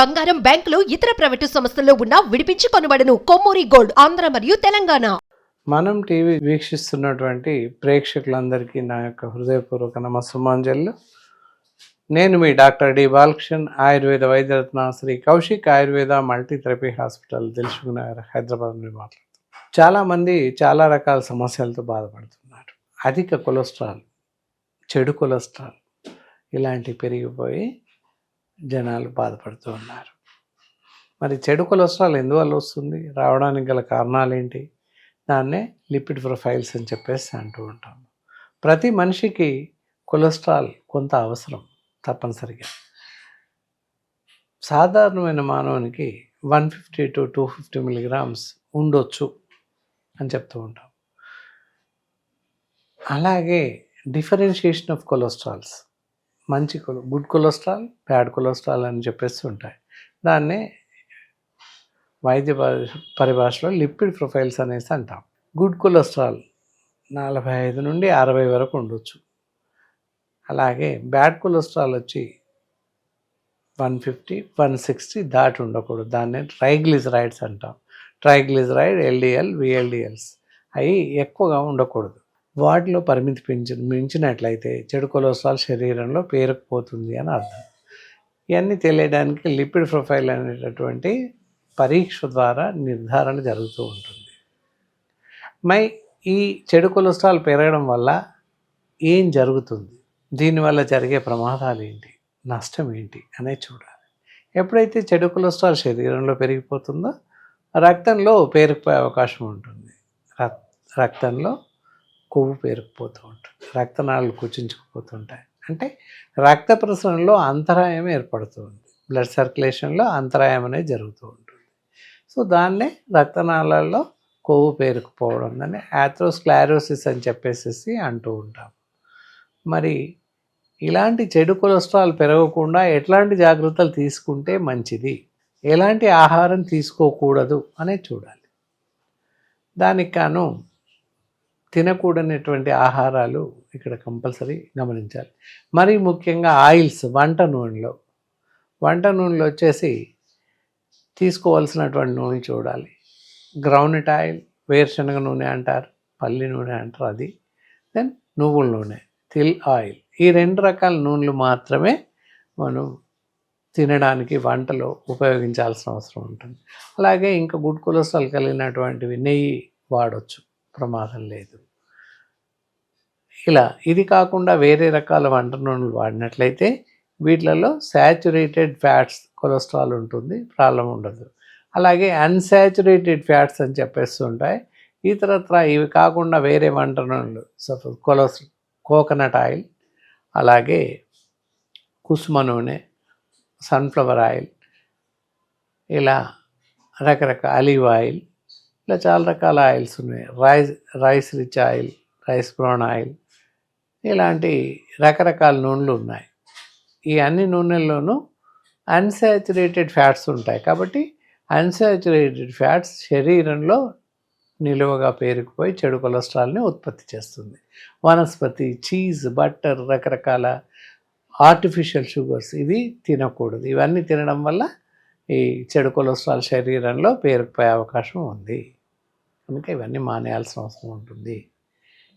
బంగారం బ్యాంకులు ఇతర ప్రైవేటు సంస్థల్లో ఉన్న విడిపించి కొనబడను. కొమ్మూరి గోల్డ్ ఆంధ్ర మరియు తెలంగాణ. మనం టీవీ వీక్షిస్తున్నటువంటి ప్రేక్షకులందరికీ నా యొక్క హృదయపూర్వక నమస్సుమాంజలు. నేను మీ డాక్టర్ డి బాలకృష్ణన్ ఆయుర్వేద వైద్యరత్న శ్రీ కౌశిక్ ఆయుర్వేద మల్టీథెరపీ హాస్పిటల్ తెలుసుకున్నారు హైదరాబాద్ నుండి మాట్లాడుతున్నాను. చాలామంది చాలా రకాల సమస్యలతో బాధపడుతున్నారు. అధిక కొలెస్ట్రాల్ చెడు కొలెస్ట్రాల్ ఇలాంటివి పెరిగిపోయి జనాలు బాధపడుతూ ఉన్నారు. మరి చెడు కొలెస్ట్రాల్ ఎందువల్ల వస్తుంది? రావడానికి గల కారణాలు ఏంటి దాన్నే లిపిడ్ ప్రొఫైల్స్ అని చెప్పేసి అంటూ ఉంటాం. ప్రతి మనిషికి కొలెస్ట్రాల్ కొంత అవసరం తప్పనిసరిగా. సాధారణమైన మానవునికి one fifty to two fifty milligrams ఉండొచ్చు అని చెప్తూ ఉంటాం. అలాగే డిఫరెన్షియేషన్ ఆఫ్ కొలెస్ట్రాల్స్. మంచి కొలు గుడ్ కొలెస్ట్రాల్ బ్యాడ్ కొలెస్ట్రాల్ అని చెప్పేసి ఉంటాయి. దాన్నే వైద్య పరిభాషలో లిపిడ్ ప్రొఫైల్స్ అనేసి అంటాం. గుడ్ కొలెస్ట్రాల్ నలభై ఐదు నుండి అరవై వరకు ఉండొచ్చు. అలాగే బ్యాడ్ కొలెస్ట్రాల్ వచ్చి వన్ ఫిఫ్టీ వన్ సిక్స్టీ దాటి ఉండకూడదు. దాన్ని ట్రైగ్లిజరైడ్స్ అంటాం. ట్రైగ్లిజరైడ్ ఎల్డిఎల్ విఎల్డిఎల్స్ అవి ఎక్కువగా ఉండకూడదు. వాటిలో పరిమితి పెంచి మించినట్లయితే చెడు కొలెస్ట్రాల్ శరీరంలో పేరుకుపోతుంది అని అర్థం. ఇవన్నీ తెలియడానికి లిపిడ్ ప్రొఫైల్ అనేటటువంటి పరీక్ష ద్వారా నిర్ధారణ జరుగుతూ ఉంటుంది. మై ఈ చెడు కొలెస్ట్రాల్ పెరగడం వల్ల ఏం జరుగుతుంది? దీనివల్ల జరిగే ప్రమాదాలు ఏంటి? నష్టం ఏంటి? అనేది చూడాలి. ఎప్పుడైతే చెడు కొలెస్ట్రాల్ శరీరంలో పెరిగిపోతుందో రక్తంలో పేరుకుపోయే అవకాశం ఉంటుంది. రక్- రక్తంలో కొవ్వు పేరుకుపోతూ ఉంటుంది రక్తనాళాలు కుచించుకుపోతుంటాయి అంటే రక్త ప్రసరణలో అంతరాయం ఏర్పడుతుంది బ్లడ్ సర్క్యులేషన్లో అంతరాయం అనేది జరుగుతూ ఉంటుంది. సో దాన్నే రక్తనాళాల్లో కొవ్వు పేరుకుపోవడం దాన్ని యాథ్రోస్క్లారోసిస్ అని చెప్పేసి అంటూ ఉంటాం మరి ఇలాంటి చెడు కొలెస్ట్రాల్ పెరగకుండా ఎట్లాంటి జాగ్రత్తలు తీసుకుంటే మంచిది? ఎలాంటి ఆహారం తీసుకోకూడదు అనేది చూడాలి. దానికి కాను తినకూడనటువంటి ఆహారాలు ఇక్కడ కంపల్సరీ గమనించాలి. మరి ముఖ్యంగా ఆయిల్స్ వంట నూనెలో. వంట నూనెలో వచ్చేసి తీసుకోవాల్సినటువంటి నూనె చూడాలి. గ్రౌండ్నట్ ఆయిల్ వేరుశనగ నూనె అంటారు పల్లి నూనె అంటారు అది. దెన్ నువ్వుల నూనె తిల్ ఆయిల్. ఈ రెండు రకాల నూనెలు మాత్రమే మనం తినడానికి వంటలో ఉపయోగించాల్సిన అవసరం ఉంటుంది. అలాగే ఇంకా గుడ్ కొలెస్ట్రాల్ కలిగినటువంటివి నెయ్యి వాడవచ్చు ప్రమాదం లేదు. ఇలా ఇది కాకుండా వేరే రకాల వంట నూనెలు వాడినట్లయితే వీటిలలో శాచురేటెడ్ ఫ్యాట్స్ కొలెస్ట్రాల్ ఉంటుంది ప్రాబ్లం ఉండదు. అలాగే అన్సాచురేటెడ్ ఫ్యాట్స్ అని చెప్పేస్తూ ఉంటాయి. ఇతరత్ర ఇవి కాకుండా వేరే వంట నూనెలు సపోజ్ కొలెస్ కోకోనట్ ఆయిల్ అలాగే కుసుమ నూనె సన్ఫ్లవర్ ఆయిల్ ఇలా రకరకాల ఆలివ్ ఆయిల్ ఇట్లా చాలా రకాల ఆయిల్స్ ఉన్నాయి. Rice rice rich oil rice brown oil ఇలాంటి రకరకాల నూనెలు ఉన్నాయి. ఈ అన్ని నూనెల్లోనూ అన్సాచురేటెడ్ ఫ్యాట్స్ ఉంటాయి. కాబట్టి అన్సాచురేటెడ్ ఫ్యాట్స్ శరీరంలో నిలువగా పేరుకుపోయి చెడు కొలెస్ట్రాల్ని ఉత్పత్తి చేస్తుంది. వనస్పతి చీజ్ బట్టర్ రకరకాల ఆర్టిఫిషియల్ షుగర్స్ ఇవి తినకూడదు. ఇవన్నీ తినడం వల్ల ఈ చెడు కొలెస్ట్రాల్ శరీరంలో పేరుకుపోయే అవకాశం ఉంది. కనుక ఇవన్నీ మానేయాల్సిన అవసరం ఉంటుంది.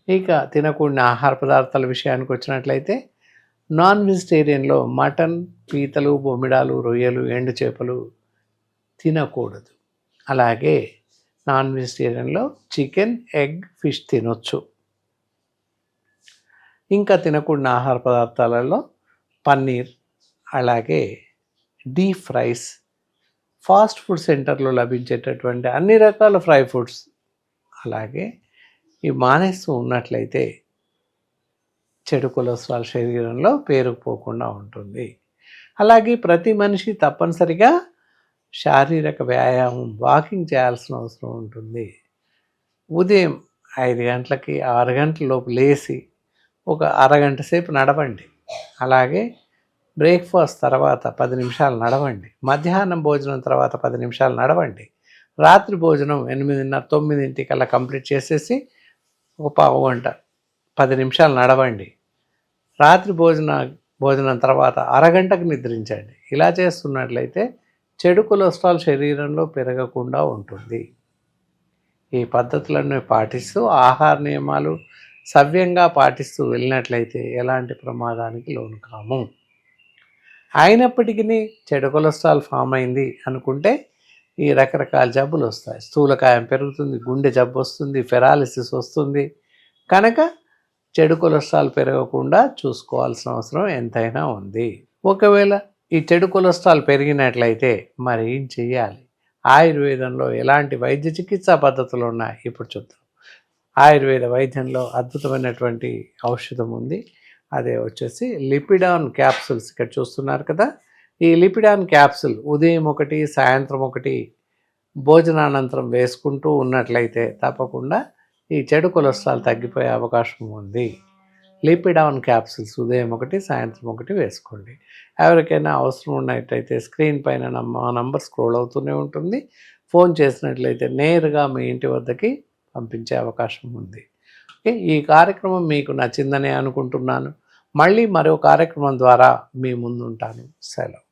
ఇక తినకూడిన ఆహార పదార్థాల విషయానికి వచ్చినట్లయితే నాన్ వెజిటేరియన్లో మటన్ పీతలు బొమ్మిడాలు రొయ్యలు ఎండు చేపలు తినకూడదు. అలాగే నాన్ వెజిటేరియన్లో చికెన్ ఎగ్ ఫిష్ తినొచ్చు. ఇంకా తినకూడిన ఆహార పదార్థాలలో పన్నీర్ అలాగే డీప్ ఫ్రైస్ ఫాస్ట్ ఫుడ్ సెంటర్లో లభించేటటువంటి అన్ని రకాల ఫ్రై ఫుడ్స్ అలాగే ఇవి మానేస్తూ ఉన్నట్లయితే చెడు కొలెస్ట్రాల్ శరీరంలో పేరుకుపోకుండా ఉంటుంది. అలాగే ప్రతి మనిషి తప్పనిసరిగా శారీరక వ్యాయామం వాకింగ్ చేయాల్సిన అవసరం ఉంటుంది. ఉదయం ఐదు గంటలకి ఆరు గంటల లోపు లేచి ఒక అరగంట సేపు నడవండి. అలాగే బ్రేక్ఫాస్ట్ తర్వాత పది నిమిషాలు నడవండి. మధ్యాహ్నం భోజనం తర్వాత పది నిమిషాలు నడవండి. రాత్రి భోజనం ఎనిమిదిన్నర తొమ్మిదింటికల్లా కంప్లీట్ చేసేసి ఒక పావు గంట పది నిమిషాలు నడవండి. రాత్రి భోజన భోజనం తర్వాత అరగంటకు నిద్రించండి. ఇలా చేస్తున్నట్లయితే చెడు కొలెస్ట్రాల్ శరీరంలో పెరగకుండా ఉంటుంది. ఈ పద్ధతులను పాటిస్తూ ఆహార నియమాలు సవ్యంగా పాటిస్తూ వెళ్ళినట్లయితే ఎలాంటి ప్రమాదానికి లోను కాము అయినప్పటికీ చెడు కొలెస్ట్రాల్ ఫామ్ అయింది అనుకుంటే ఈ రకరకాల జబ్బులు వస్తాయి. స్థూలకాయం పెరుగుతుంది గుండె జబ్బు వస్తుంది ఫెరాలిసిస్ వస్తుంది. కనుక చెడు కొలెస్ట్రాల్ పెరగకుండా చూసుకోవాల్సిన అవసరం ఎంతైనా ఉంది. ఒకవేళ ఈ చెడు కొలెస్ట్రాల్ పెరిగినట్లయితే మరి ఏం చెయ్యాలి? ఆయుర్వేదంలో ఎలాంటి వైద్య చికిత్సా పద్ధతులు ఉన్నాయి? ఇప్పుడు చూద్దాం. ఆయుర్వేద వైద్యంలో అద్భుతమైనటువంటి ఔషధం ఉంది. అదే వచ్చేసి లిపిడాన్ క్యాప్సూల్స్. ఇక్కడ చూస్తున్నారు కదా? ఈ లిపిడాన్ క్యాప్సుల్ ఉదయం ఒకటి సాయంత్రం ఒకటి భోజనానంతరం వేసుకుంటూ ఉన్నట్లయితే తప్పకుండా ఈ చెడు కొలెస్ట్రాల్ తగ్గిపోయే అవకాశం ఉంది. లిపిడాన్ క్యాప్సుల్స్ ఉదయం ఒకటి సాయంత్రం ఒకటి వేసుకోండి. ఎవరికైనా అవసరం ఉన్నట్టయితే స్క్రీన్ పైన మా నంబర్ స్క్రోల్ అవుతూనే ఉంటుంది. ఫోన్ చేసినట్లయితే నేరుగా మీ ఇంటి వద్దకి పంపించే అవకాశం ఉంది. ఓకే ఈ కార్యక్రమం మీకు నచ్చిందని అనుకుంటున్నాను. మళ్ళీ మరో కార్యక్రమం ద్వారా మీ ముందుంటాను. సెలవు.